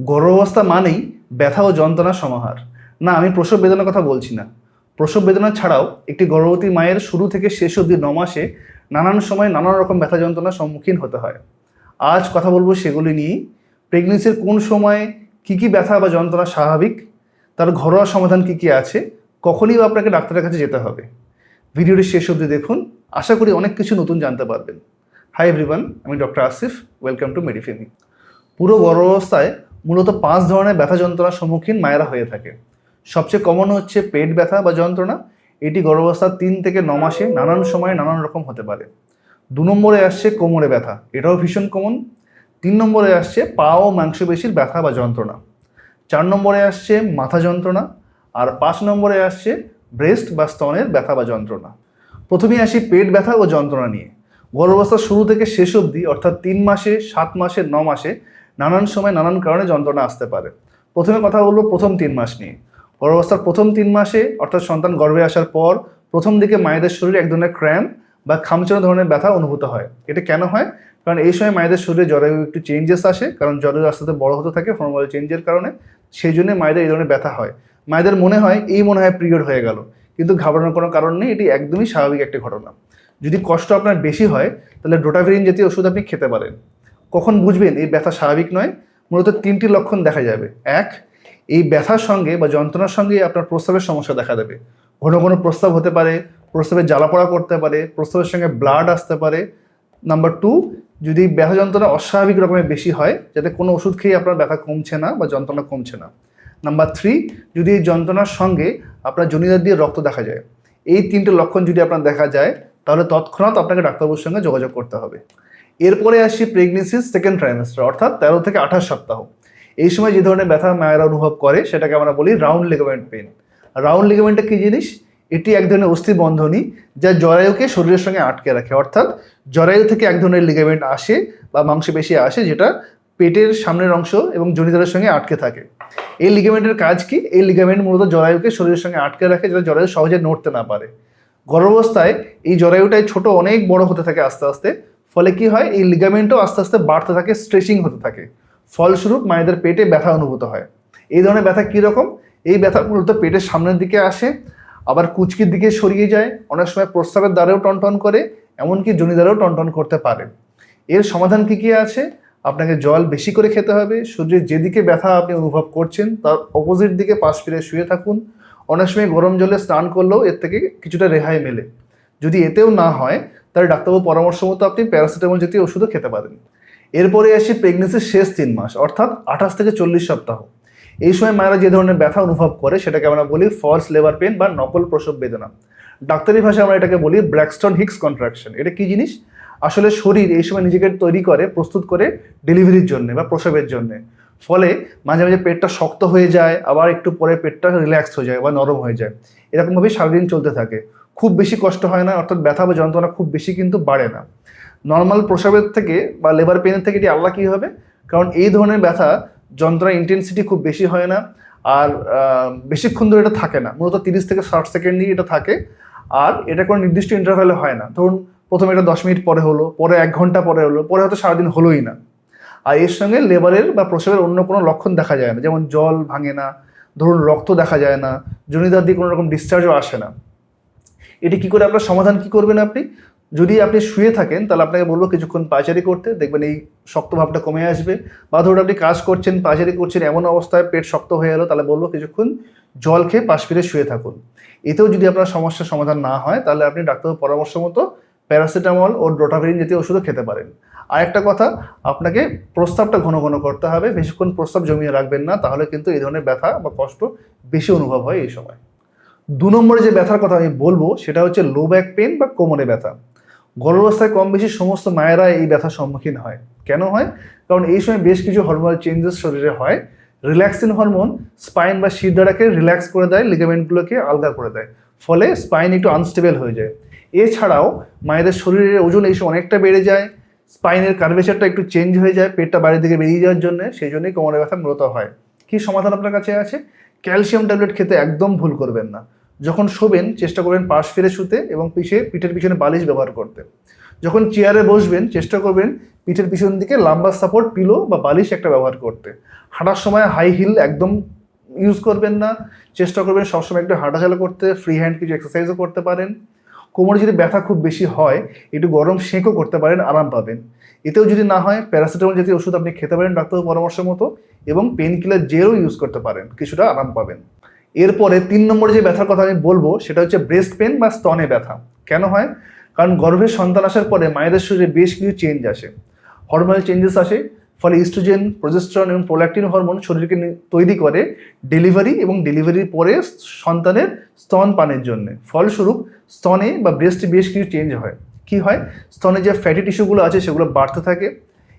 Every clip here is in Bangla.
গর্ভাবস্থা মানেই ব্যথা ও যন্ত্রণার সমাহার। না, আমি প্রসব বেদনার কথা বলছি না। প্রসব বেদনা ছাড়াও একটি গর্ভবতী মায়ের শুরু থেকে শেষ অবধি ন মাসে নানান সময় নানান রকম ব্যথা যন্ত্রণার সম্মুখীন হতে হয়। আজ কথা বলব সেগুলি নিয়েই। প্রেগনেন্সির কোন সময়ে কী কী ব্যথা বা যন্ত্রণা স্বাভাবিক? তার ঘরোয়া সমাধান কী কী আছে? কখনই আপনাকে ডাক্তারের কাছে যেতে হবে। ভিডিওটি শেষ অবধি দেখুন। আশা করি অনেক কিছু নতুন জানতে পারবেন। হাই এভরিওয়ান আমি doctor Asif. Welcome to Medifemi পুরো গর্ভাবস্থায় মূলত পাঁচ ধরনের ব্যথা যন্ত্রণার সম্মুখীন মায়েরা হয়ে থাকে। সবচেয়ে কমন হচ্ছে পেট ব্যথা বা যন্ত্রণা। এটি গর্ভাবস্থার তিন থেকে ন মাসে নানান সময়ে নানান রকম হতে পারে। দু নম্বরে আসছে কোমরে ব্যথা, এটাও ভীষণ কমন তিন নম্বরে আসছে পা ও মাংসপেশির ব্যথা বা যন্ত্রণা। চার নম্বরে আসছে মাথা যন্ত্রণা আর পাঁচ নম্বরে আসছে ব্রেস্ট বা স্তনের ব্যথা বা যন্ত্রণা। প্রথমেই আসি পেট ব্যথা ও যন্ত্রণা নিয়ে। গর্ভাবস্থার শুরু থেকে শেষ অবধি, অর্থাৎ তিন মাসে, সাত মাসে, ন মাসে নানান সময় নানান কারণে যন্ত্রণা আসতে পারে। প্রথমে কথা বলব প্রথম তিন মাস নিয়ে। গর্ভাবস্থার প্রথম তিন মাসে অর্থাৎ সন্তান গর্ভে আসার পর প্রথম দিকে মায়েদের শরীরে এক ধরনের ক্র্যাম্প বা খামচানো ধরনের ব্যথা অনুভূত হয়। এটা কেন হয়? কারণ এই সময় মায়েদের শরীরে জরায়ু একটু চেঞ্জেস আসে, কারণ জরায়ু আস্তে আস্তে বড় হতে থাকে হরমোনাল চেঞ্জের কারণে। সেই জন্য মায়েদের এই ধরনের ব্যথা হয়। মায়েদের মনে হয় এই মনে হয় পিরিয়ড হয়ে গেল। কিন্তু ঘাবড়ানোর কোনো কারণ নেই, এটি একদমই স্বাভাবিক একটা ঘটনা। যদি কষ্ট আপনার বেশি হয়, তাহলে ডোটাভেরিন জাতীয় ওষুধ আপনি খেতে পারেন। কখন বুঝবেন এই ব্যথা স্বাভাবিক নয়? মূলত তিনটি লক্ষণ দেখা যাবে। এক, এই ব্যথার সঙ্গে বা যন্ত্রণার সঙ্গে আপনার প্রস্রাবের সমস্যা দেখা দেবে। ঘন ঘন প্রস্রাব হতে পারে প্রস্রাবের জ্বালাপড়া করতে পারে, প্রস্রাবের সঙ্গে ব্লাড আসতে পারে। নাম্বার টু যদি ব্যথা যন্ত্রণা অস্বাভাবিক রকমের বেশি হয়, যাতে কোনো ওষুধ খেয়ে আপনার ব্যথা কমছে না বা যন্ত্রণা কমছে না। নাম্বার থ্রি যদি এই যন্ত্রণার সঙ্গে আপনার জনিদার দিয়ে রক্ত দেখা যায়, এই তিনটে লক্ষণ যদি আপনার দেখা যায়, তাহলে তৎক্ষণাৎ আপনাকে ডাক্তারবাবুর সঙ্গে যোগাযোগ করতে হবে। এরপরে আসি প্রেগনেন্সির সেকেন্ড ট্রাইমেস্টার অর্থাৎ তেরো থেকে আঠাশ সপ্তাহ। এই সময় যে ধরনের ব্যথা মায়েরা অনুভব করে, সেটাকে আমরা বলি রাউন্ড লিগামেন্ট পেন রাউন্ড লিগামেন্টটা কী জিনিস? এটি এক ধরনের অস্থি বন্ধনী যা জরায়ুকে শরীরের সঙ্গে আটকে রাখে। অর্থাৎ জরায়ু থেকে এক ধরনের লিগামেন্ট আসে বা মাংসপেশি আসে যেটা পেটের সামনের অংশ এবং জনিদারের সঙ্গে আটকে থাকে। এই লিগামেন্টের কাজ কি? এই লিগামেন্ট মূলত জরায়ুকে শরীরের সঙ্গে আটকে রাখে যেটা জরায়ু সহজে নড়তে না পারে। গর্ভাবস্থায় এই জরায়ুটাই ছোট, অনেক বড় হতে থাকে আস্তে আস্তে। ফলে কি হয়, এই লিগামেন্টও আস্তে আস্তে বাড়তে থাকে স্ট্রেচিং হতে থাকে। ফলস্বরূপ মায়েদের পেটে ব্যথা অনুভূত হয়। এই ধরনের ব্যথা কীরকম এই ব্যথা মূলত পেটের সামনের দিকে আসে, আবার কুচকির দিকে সরিয়ে যায়, অনেক সময় প্রস্রাবের দ্বারেও টনটন করে, এমনকি জনিদারেও টনটন করতে পারে। এর সমাধান কী কী আছে? আপনাকে জল বেশি করে খেতে হবে শরীরের যেদিকে ব্যথা আপনি অনুভব করছেন, তার অপোজিট দিকে পাশ ফিরে শুয়ে থাকুন। অনেক সময় গরম জলে স্নান করলেও এর থেকে কিছুটা রেহাই মেলে। যদি এতেও না হয় তাহলে ডাক্তারবাবু পরামর্শ মতো আপনি প্যারাসিটামল জাতীয় ওষুধও খেতে পারেন। এরপরে আসি প্রেগনেন্সির শেষ তিন মাস, অর্থাৎ আঠাশ থেকে চল্লিশ সপ্তাহ। এই সময় মায়েরা যে ধরনের ব্যথা অনুভব করে সেটাকে আমরা বলি ফলস লেবার পেন বা নকল প্রসব বেদনা। ডাক্তারি ভাষায় আমরা এটাকে বলি ব্র্যাকস্টন হিক্স কন্ট্রাকশন এটা কি জিনিস? আসলে শরীর এই সময় নিজেকে তৈরি করে, প্রস্তুত করে ডেলিভারির জন্য বা প্রসবের জন্য। ফলে মাঝে মাঝে পেটটা শক্ত হয়ে যায়, আবার একটু পরে পেটটা রিল্যাক্স হয়ে যায় বা নরম হয়ে যায়। এরকমভাবেই সারাদিন চলতে থাকে। খুব বেশি কষ্ট হয় না, অর্থাৎ ব্যথা বা যন্ত্রণা খুব বেশি কিন্তু বাড়ে না। নর্মাল প্রসাবের থেকে বা লেবার পেনের থেকে এটি আল্লাহ কী হবে? কারণ এই ধরনের ব্যথা যন্ত্রণা ইন্টেন্সিটি খুব বেশি হয় না, আর বেশিক্ষণ ধরে এটা থাকে না। মূলত তিরিশ থেকে ষাট সেকেন্ডই এটা থাকে, আর এটা কোনো নির্দিষ্ট ইন্টারভ্যালে হয় না। ধরুন, প্রথমে এটা দশ মিনিট পরে হলো, পরে এক ঘণ্টা পরে হলো, পরে হয়তো সারাদিন হলোই না। আর এর সঙ্গে লেবারের বা প্রসবের অন্য কোনো লক্ষণ দেখা যায় না। যেমন জল ভাঙে না, ধরুন রক্ত দেখা যায় না জনিদার দিয়ে কোনো রকম ডিসচার্জও আসে না। এটি কি করে আপনার সমাধান কি করবেন আপনি? যদি আপনি শুয়ে থাকেন, তাহলে আপনাকে বলব কিছুক্ষণ পায়চারি করতে, দেখবেন এই শক্ত ভাবটা কমে আসবে। বা ধরুন আপনি কাজ করছেন, পায়চারি করছেন, এমন অবস্থায় পেট শক্ত হয়ে গেলো, তাহলে বলব কিছুক্ষণ জল খেয়ে পাশ ফিরে শুয়ে থাকুন। এতেও যদি আপনার সমস্যার সমাধান না হয়, তাহলে আপনি ডাক্তারের পরামর্শ মতো প্যারাসিটামল ও ডোটাভেরিন জাতীয় ওষুধও খেতে পারেন। আর একটা কথা, আপনাকে প্রস্তাবটা ঘন ঘন করতে হবে, বেশিক্ষণ প্রস্তাব জমিয়ে রাখবেন না, তাহলে কিন্তু এই ধরনের ব্যথা বা কষ্ট বেশি অনুভব হয় এই সময়। দু নম্বরে যে ব্যথার কথা আমি বলব, সেটা হচ্ছে লো ব্যাক পেন বা কোমরে ব্যথা। গর্ভাবস্থায় কম বেশি সমস্ত মায়েরা এই ব্যথার সম্মুখীন হয়। কেন হয়? কারণ এই সময় বেশ কিছু হরমোনাল চেঞ্জেস শরীরে হয়। রিল্যাক্সিন হরমোন স্পাইন বা শিরদাঁড়াকে রিল্যাক্স করে দেয় লিগামেন্টগুলোকে আলগা করে দেয়। ফলে স্পাইন একটু আনস্টেবল হয়ে যায়। এছাড়াও মায়েদের শরীরের ওজন এই সময় অনেকটা বেড়ে যায়। স্পাইনের কার্ভেচারটা একটু চেঞ্জ হয়ে যায়, পেটটা বাইরের দিকে বেরিয়ে যাওয়ার জন্য, সেই জন্যই কোমরে ব্যথা মূলত হয়। কী সমাধান আপনার কাছে আছে? ক্যালসিয়াম ট্যাবলেট খেতে একদম ভুল করবেন না। যখন শোবেন, চেষ্টা করবেন পাশ ফিরে শুতে এবং পিঠে পিঠের পিছনে বালিশ ব্যবহার করতে। যখন চেয়ারে বসবেন, চেষ্টা করবেন পিঠের পিছন দিকে লাম্বা সাপোর্ট, পিলো বা বালিশ একটা ব্যবহার করতে। হাঁটার সময় হাই হিল একদম ইউজ করবেন না। চেষ্টা করবেন সবসময় একটু হাঁটাচলা করতে ফ্রি হ্যান্ড কিছু এক্সারসাইজও করতে পারেন। কোমরে যদি ব্যথা খুব বেশি হয়, একটু গরম সেঁকও করতে পারেন, আরাম পাবেন। এতেও যদি না হয়, প্যারাসিটামল জাতীয় ওষুধ আপনি খেতে পারেন ডাক্তারের পরামর্শ মতো এবং পেন কিলার জেলও ইউজ করতে পারেন, কিছুটা আরাম পাবেন। এরপরে তিন নম্বরে যে ব্যথার কথা আমি বলব, সেটা হচ্ছে ব্রেস্ট পেন বা স্তনে ব্যথা। কেন হয়? কারণ গর্ভের সন্তান আসার পরে মায়েদের শরীরে বেশ কিছু চেঞ্জ আসে। হরমোনাল চেঞ্জেস আসে ফলে ইস্ট্রোজেন, প্রজেস্ট্রন এবং প্রোল্যাক্টিন হরমোন শরীরকে তৈরি করে ডেলিভারি এবং ডেলিভারির পরে সন্তানের স্তন পানের জন্য। ফলস্বরূপ স্তনে বা ব্রেস্টে বেশ কিছু চেঞ্জ হয়। কি হয়? স্তনে যে ফ্যাটি টিস্যুগুলো আছে সেগুলো বাড়তে থাকে।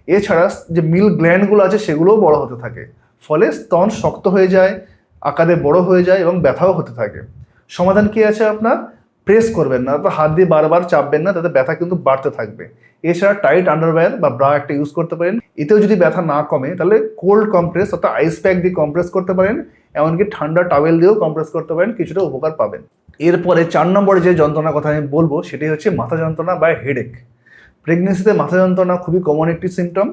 এছাড়া যে মিল গ্ল্যান্ডগুলো আছে সেগুলোও বড় হতে থাকে। ফলে স্তন শক্ত হয়ে যায়, আকারে বড় হয়ে যায় এবং ব্যথাও হতে থাকে। সমাধান কি আছে আপনার? প্রেস করবেন না তো হাত দিয়ে বারবার চাপবেন না, তাতে ব্যথা কিন্তু বাড়তে থাকবে। এছাড়া টাইট আন্ডারওয়্যার বা ব্রা একটা ইউজ করতে পারেন। এতেও যদি ব্যথা না কমে, তাহলে কোল্ড কম্প্রেস অর্থাৎ আইস প্যাক দিয়ে কম্প্রেস করতে পারেন, এমনকি ঠান্ডা টাওয়েল দিয়েও কম্প্রেস করতে পারেন, কিছুটা উপকার পাবেন। এরপরে চার নম্বরে যে যন্ত্রণার কথা আমি বলব সেটি হচ্ছে মাথা যন্ত্রণা বা হেডেক প্রেগনেন্সিতে মাথা যন্ত্রণা খুবই কমন একটি সিমটম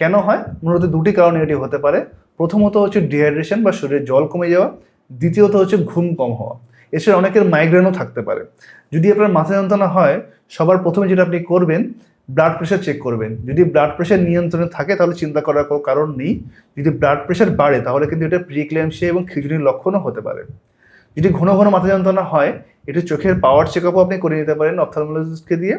কেন হয়? মূলত দুটি কারণে এটি হতে পারে। প্রথমত হচ্ছে ডিহাইড্রেশন বা শরীরে জল কমে যাওয়া। দ্বিতীয়ত হচ্ছে ঘুম কম হওয়া। এছাড়া অনেকের মাইগ্রেনও থাকতে পারে। যদি আপনার মাথা যন্ত্রণা হয়, সবার প্রথমে যেটা আপনি করবেন ব্লাড প্রেশার চেক করবেন। যদি ব্লাড প্রেশার নিয়ন্ত্রণে থাকে, তাহলে চিন্তা করার কোনো কারণ নেই। যদি ব্লাড প্রেশার বাড়ে, তাহলে কিন্তু এটা প্রিক্লেমসিয়া এবং খিচুড়ির লক্ষণও হতে পারে। যদি ঘন ঘন মাথা যন্ত্রণা হয়, এটি চোখের পাওয়ার চেক আপও আপনি করে নিতে পারেন অপথালমোলজিস্টকে দিয়ে।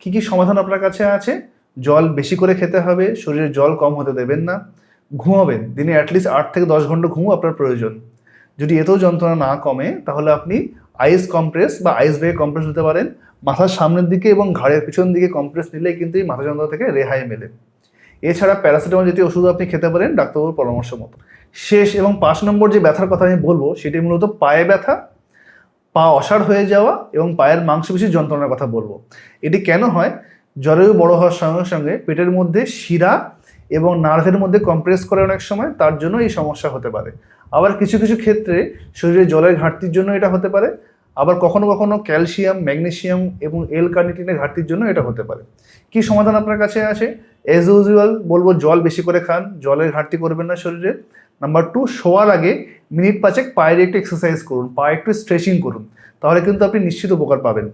কী কী সমাধান আপনার কাছে আছে? জল বেশি করে খেতে হবে, শরীরে জল কম হতে দেবেন না। ঘুমাবেন, দিনে অ্যাটলিস্ট আট থেকে দশ ঘণ্টা ঘুমও আপনার প্রয়োজন। যদি এতেও যন্ত্রণা না কমে, তাহলে আপনি আইস কম্প্রেস বা আইস ব্যাগে কম্প্রেস নিতে পারেন। মাথার সামনের দিকে এবং ঘাড়ের পিছন দিকে কম্প্রেস নিলেই কিন্তু এই মাথা যন্ত্রণা থেকে রেহাই মেলে। এছাড়া প্যারাসিটামল জাতীয় ওষুধ আপনি খেতে পারেন ডাক্তারবাবুর পরামর্শ মতো। শেষ এবং পাঁচ নম্বর যে ব্যথার কথা আমি বলব, সেটি মূলত পায়ে ব্যথা, পা অসাড় হয়ে যাওয়া এবং পায়ের মাংসপেশির যন্ত্রণার কথা বলব। এটি কেন হয়? জরায়ু বড় হওয়ার সঙ্গে সঙ্গে পেটের মধ্যে শিরা এবং নার্ভের মধ্যে কম্প্রেস করে অনেক সময়, তার জন্য এই সমস্যা হতে পারে। আবার কিছু কিছু ক্ষেত্রে শরীরে জলের ঘাটতির জন্য এটা হতে পারে। আবার কখনো কখনো ক্যালসিয়াম ম্যাগনেসিয়াম এবং এল কার্নিটিনের ঘাটতির জন্য এটা হতে পারে। কি সমাধান আপনার কাছে আছে এজ ইউজুয়াল বলব, জল বেশি করে খান। জলের ঘাটতি করবেন না শরীরে। নাম্বার টু শোয়ার আগে মিনিট পাঁচেক পায়ের একটু এক্সারসাইজ করুন, পায়ে একটু স্ট্রেচিং করুন। তাহলে কিন্তু আপনি নিশ্চিত উপকার পাবেন।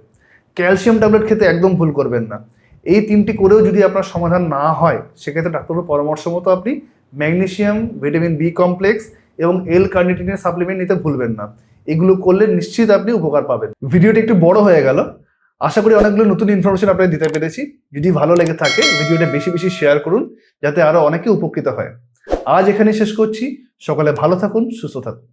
ক্যালসিয়াম ট্যাবলেট খেতে একদম ভুল করবেন না। এই তিনটি করেও যদি আপনার সমাধান না হয়, সেক্ষেত্রে ডাক্তারের পরামর্শ মতো আপনি ম্যাগনেসিয়াম ভিটামিন বি কমপ্লেক্স এবং এল কার্নিটিনের সাপ্লিমেন্ট নিতে ভুলবেন না। এগুলো করলে নিশ্চিত আপনি উপকার পাবেন। ভিডিওটি একটু বড় হয়ে গেল। আশা করি অনেকগুলো নতুন ইনফরমেশন আপনাকে দিতে পেরেছি। যদি ভালো লেগে থাকে, ভিডিওটা বেশি বেশি শেয়ার করুন, যাতে আরও অনেকে উপকৃত হয়। আজ এখানে শেষ করছি। সকালে ভালো থাকুন, সুস্থ থাকুন.